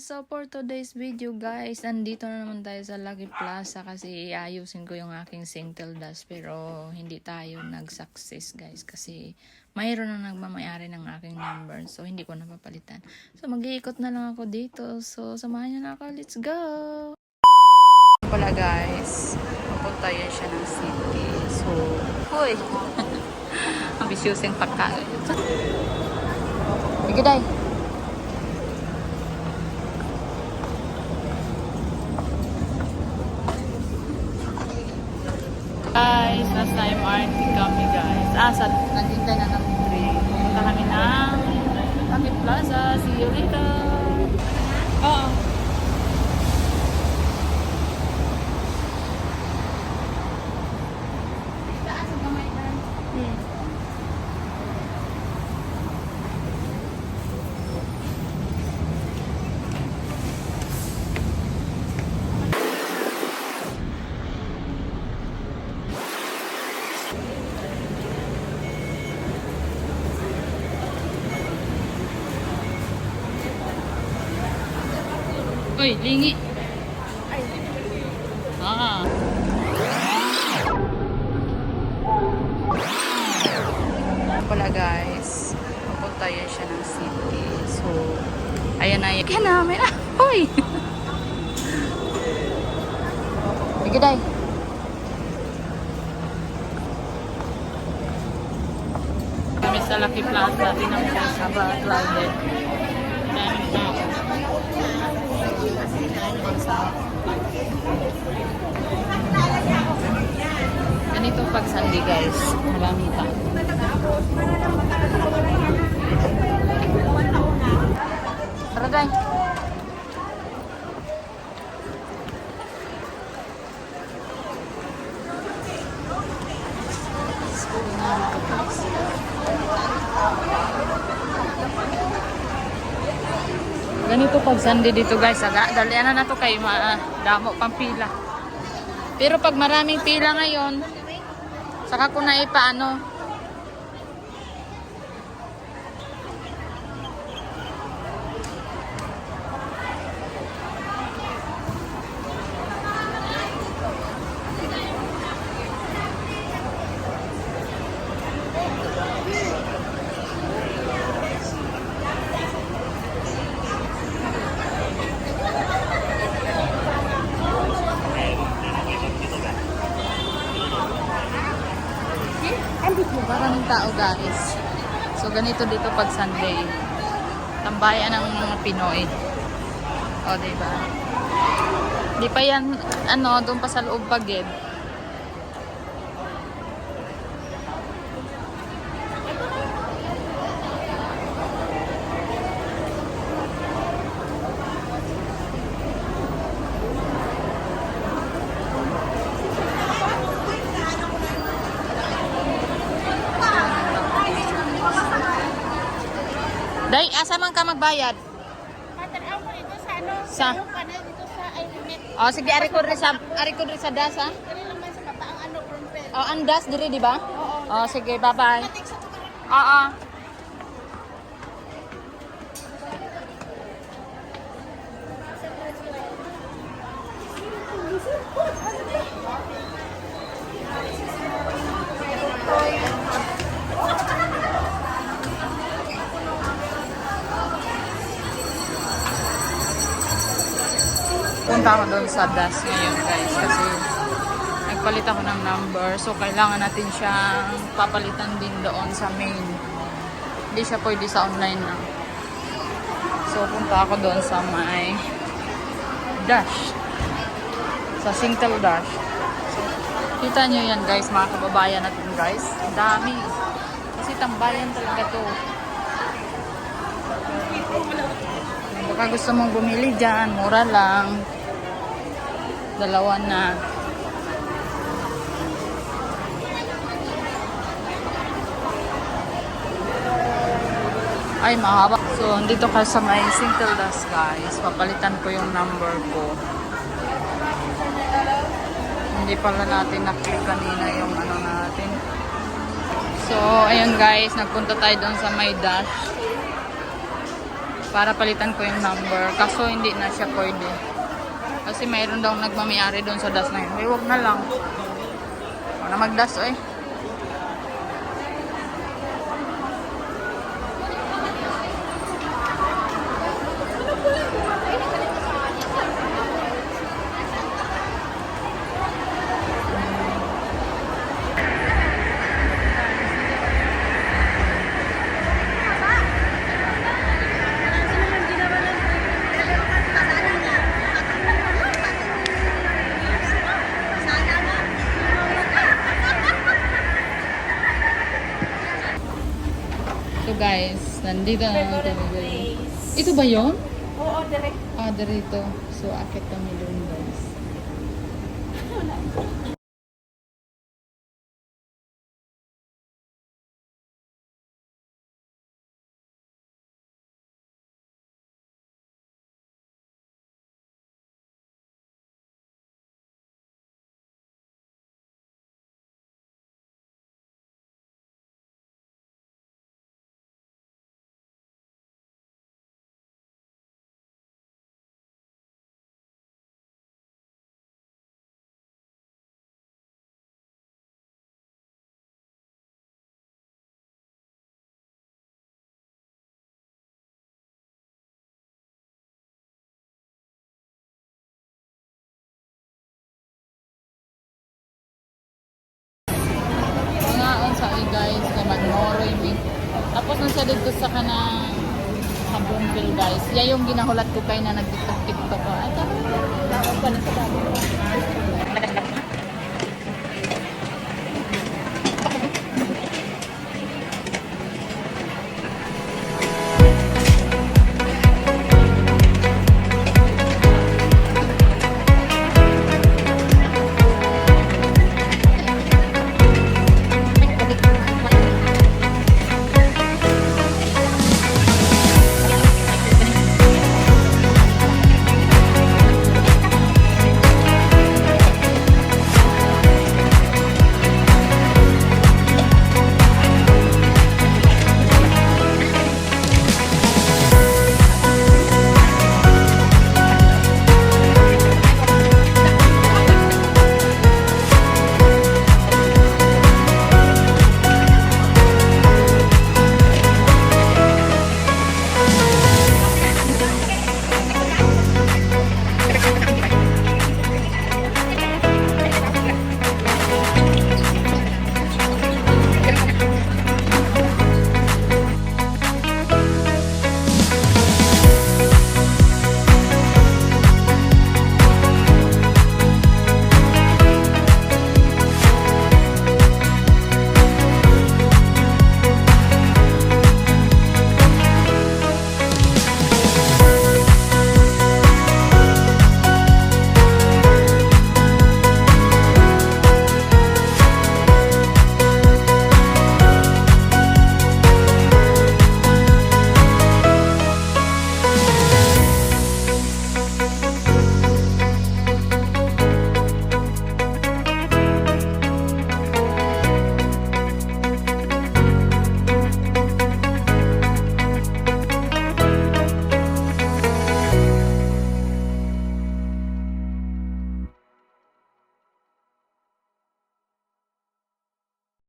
So for today's video guys, andito na naman tayo sa Lucky Plaza kasi iayusin ko yung aking single dash pero hindi tayo nag-success guys kasi mayroon na nagmamayari ng aking number so hindi ko napapalitan. So mag-iikot na lang ako dito. So samahan niyo na ako. Let's go! Pala guys, pupunta yan siya ng city. So, huy! Ambisyoseng pagkain. Sige, Guys, nasa MRT kami guys. Ah, sa, naghintay na ng train. Punta kami ng Plaza. See you later. Oo. Hmm. Uy, lingi. Ah. Pala guys, pupunta yan siya ng city. So, ayan na yan. Kaya namin, ah, hoy! Sige, day. Kami sa Lucky Plaza, tinang siya sa crowded. Daming tao. Ganito pag Sunday guys, marami pa. Ganito pag Sunday dito guys, aga, dalian na to kay ma damo pang pila. Pero pag maraming pila ngayon, saka ko na ipaano. Maraming tao guys. So ganito dito pag Sunday. Tambayan ng mga Pinoy. O, diba? Di pa yan, ano, doon pa sa loob pagid. Day, asa man ka magbayad? Matanaw mo dito sa ano? Sa? Yung kanal dito sa Ironmet. O, sige, ari ko rin sa, ari ko rin sa dasa. Kani lang man sa mataang ano, Crumpel. O, ang das diri, di ba? Oo. O, sige, bye-bye. Katik sa tumaran. Oo. Punta ako doon sa DAS ngayon guys kasi nagpalit ako ng number. So kailangan natin siyang papalitan din doon sa main. Hindi siya pwede sa online na so punta ako doon sa may dash. Sa Singtel dash. So, kita nyo yan guys mga kababayan natin guys. Dami. Kasi tambayan talaga to. Baka gusto mong bumili dyan mura lang dalawa na Ay, mahaba. So, dito ka sa may single dust, guys. Papalitan ko yung number ko. Hindi pala natin na-click kanina yung ano natin. So, ayun guys. Nagpunta tayo doon sa may dash. para palitan ko yung number. Kaso hindi na siya pwede. Kasi mayroon daw nagmamayari doon sa das na yun. Eh, wag na lang. Wag na magdas eh. Nandito na kami guys. Ito ba yon? Oo, direct. Ah, dito. So, akit kami doon guys. Mga Nang siya dito sa kanang sa Boomville guys. Yan yung ginahulat ko kay na nag-tiktok-tiktok ko. Tama. Tawag pa na sa bago.